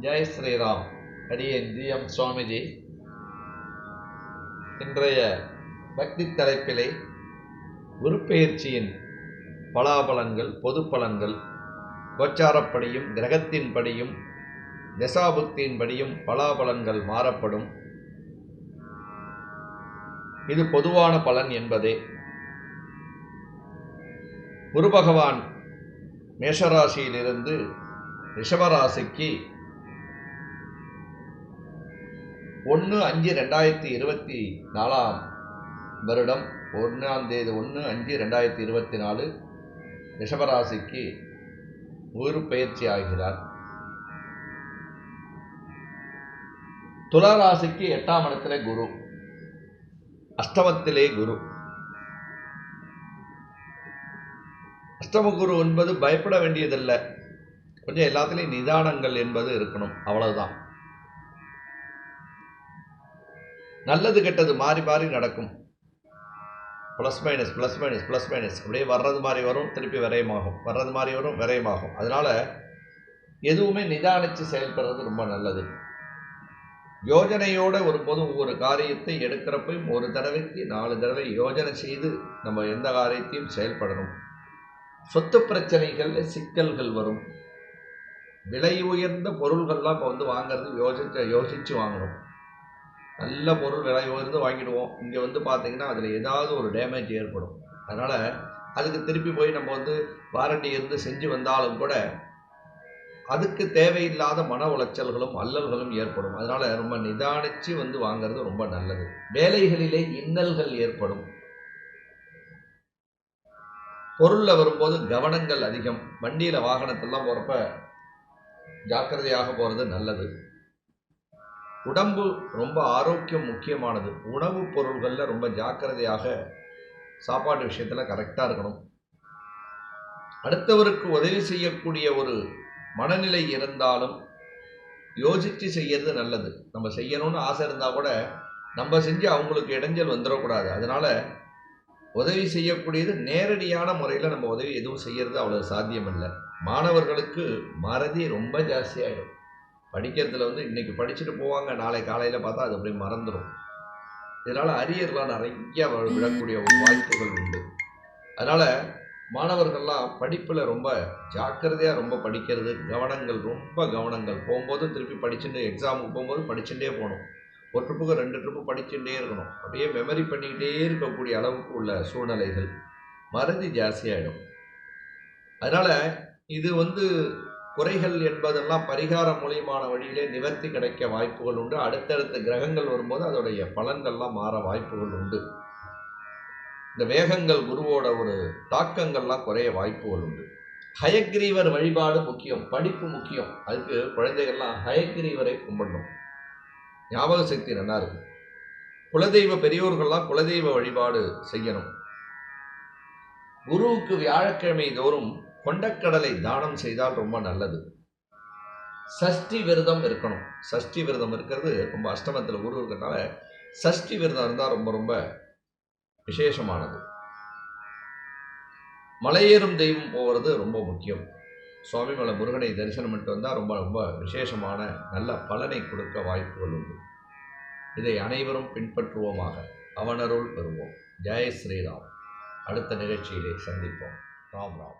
ஜெய் ஸ்ரீராம். அடியேன் G. M. Swamiji. இன்றைய பக்தி தலைப்பிலே குருப்பெயர்ச்சியின் பலாபலன்கள் பொது பலன்கள் கோச்சாரப்படியும் கிரகத்தின்படியும் தசாபுக்தியின்படியும் பலாபலன்கள் மாறப்படும். இது பொதுவான பலன் என்பதே. குரு பகவான் மேஷராசியிலிருந்து ரிஷபராசிக்கு ஒன்று அஞ்சு ரெண்டாயிரத்தி இருபத்தி நாலாம் வருடம் ஒன்றாம் தேதி ஒன்று அஞ்சு ரெண்டாயிரத்தி இருபத்தி நாலு ரிஷபராசிக்கு குரு பயிற்சி ஆகிறார். துளாராசிக்கு எட்டாம் இடத்துல குரு அஷ்டமத்திலே குரு. அஷ்டம குரு என்பது பயப்பட வேண்டியதில்லை. கொஞ்சம் எல்லாத்துலேயும் நிதானங்கள் என்பது இருக்கணும். அவ்வளவுதான். நல்லது கெட்டது மாறி மாறி நடக்கும். Plus minus plus minus plus minus அப்படியே வர்றது மாதிரி வரும் திருப்பி விரயமாகும். வர்றது மாதிரி வரும் விரயமாகும். அதனால் எதுவுமே நிதானித்து செயல்படுறது ரொம்ப நல்லது. யோஜனையோடு ஒருபோதும் ஒவ்வொரு காரியத்தை எடுக்கிறப்பையும் ஒரு தடவைக்கு நாலு தடவை யோஜனை செய்து நம்ம எந்த காரியத்தையும் செயல்படணும். சொத்து பிரச்சனைகளில் சிக்கல்கள் வரும். விலை உயர்ந்த பொருள்கள்லாம் இப்போ வந்து வாங்குறது யோசிச்சு யோசித்து வாங்கணும். நல்ல பொருள் விலை உயர்ந்து வாங்கிடுவோம். இங்கே வந்து பார்த்தீங்கன்னா அதில் ஏதாவது ஒரு டேமேஜ் ஏற்படும். அதனால் அதுக்கு திருப்பி போய் நம்ம வந்து வாரண்டி இருந்து செஞ்சு வந்தாலும் கூட அதுக்கு தேவையில்லாத மன உளைச்சல்களும் அல்லல்களும் ஏற்படும். அதனால் ரொம்ப நிதானித்து வந்து வாங்கிறது ரொம்ப நல்லது. வேலைகளிலே இன்னல்கள் ஏற்படும். பொருளில் வரும்போது கவனங்கள் அதிகம். வண்டியில் வாகனத்தெல்லாம் போகிறப்ப ஜாக்கிரதையாக போகிறது நல்லது. உடம்பு ரொம்ப ஆரோக்கியம் முக்கியமானது. உணவுப் பொருள்களில் ரொம்ப ஜாக்கிரதையாக சாப்பாடு விஷயத்தில் கரெக்டாக இருக்கணும். அடுத்தவருக்கு உதவி செய்யக்கூடிய ஒரு மனநிலை இருந்தாலும் யோசித்து செய்யறது நல்லது. நம்ம செய்யணும்னு ஆசை இருந்தால் கூட நம்ம செஞ்சு அவங்களுக்கு இடைஞ்சல் வந்துடக்கூடாது. அதனால் உதவி செய்யக்கூடியது நேரடியான முறையில் நம்ம உதவி எதுவும் செய்யறது அவ்வளோ சாத்தியமில்லை. மாணவர்களுக்கு மறதி ரொம்ப ஜாஸ்தியாகிடும் படிக்கிறதுல வந்து இன்றைக்கி படிச்சுட்டு போவாங்க நாளை காலையில் பார்த்தா அது அப்படியே மறந்துடும் இதனால் அரியர்லாம் நிறைய விழக்கூடிய ஒரு வாய்ப்புகள் உண்டு. அதனால் மாணவர்கள்லாம் படிப்பில் ரொம்ப ஜாக்கிரதையாக ரொம்ப படிக்கிறது கவனங்கள் ரொம்ப கவனங்கள். போகும்போது திருப்பி படிச்சுட்டு எக்ஸாமுக்கு போகும்போது படிச்சுட்டே போகணும். ஒரு ட்ரிப்புக்கு ரெண்டு ட்ரிப்பு படிச்சுட்டே இருக்கணும். அப்படியே மெமரி பண்ணிக்கிட்டே இருக்கக்கூடிய அளவுக்கு உள்ள சூழ்நிலைகள் மறதி ஜாஸ்தியாகிடும் அதனால் இது வந்து குறைகள் என்பதெல்லாம் பரிகாரம் மூலியமான வழியிலே நிவர்த்தி கிடைக்க வாய்ப்புகள் உண்டு. அடுத்தடுத்த கிரகங்கள் வரும்போது அதோடைய பலன்கள்லாம் மாற வாய்ப்புகள் உண்டு. இந்த வேகங்கள் குருவோட ஒரு தாக்கங்கள்லாம் குறைய வாய்ப்புகள் உண்டு. ஹயக்ரீவர் வழிபாடு முக்கியம் படிப்பு முக்கியம். அதுக்கு குழந்தைகள்லாம் ஹயக்ரீவரை கும்பிடணும். ஞாபக சக்தி நல்லா இருக்கு குலதெய்வ பெரியோர்கள்லாம் குலதெய்வ வழிபாடு செய்யணும். குருவுக்கு வியாழக்கிழமை தோறும் கொண்டக்கடலை தானம் செய்தால் ரொம்ப நல்லது. சஷ்டி விரதம் இருக்கணும். சஷ்டி விரதம் இருக்கிறது ரொம்ப அஷ்டமத்தில் குரு இருக்கிறதுனால சஷ்டி விரதம் இருந்தால் ரொம்ப ரொம்ப விசேஷமானது. மலையேறும் தெய்வம் போகிறது ரொம்ப முக்கியம். சுவாமிமலை முருகனை தரிசனம் பண்ணிட்டு வந்தால் ரொம்ப ரொம்ப விசேஷமான நல்ல பலனை கொடுக்க வாய்ப்புகள் உண்டு. இதை அனைவரும் பின்பற்றுவோமாக. அவனருள் பெறுவோம் ஜெய ஸ்ரீராம். அடுத்த நிகழ்ச்சியிலே சந்திப்போம். ராம் ராம்.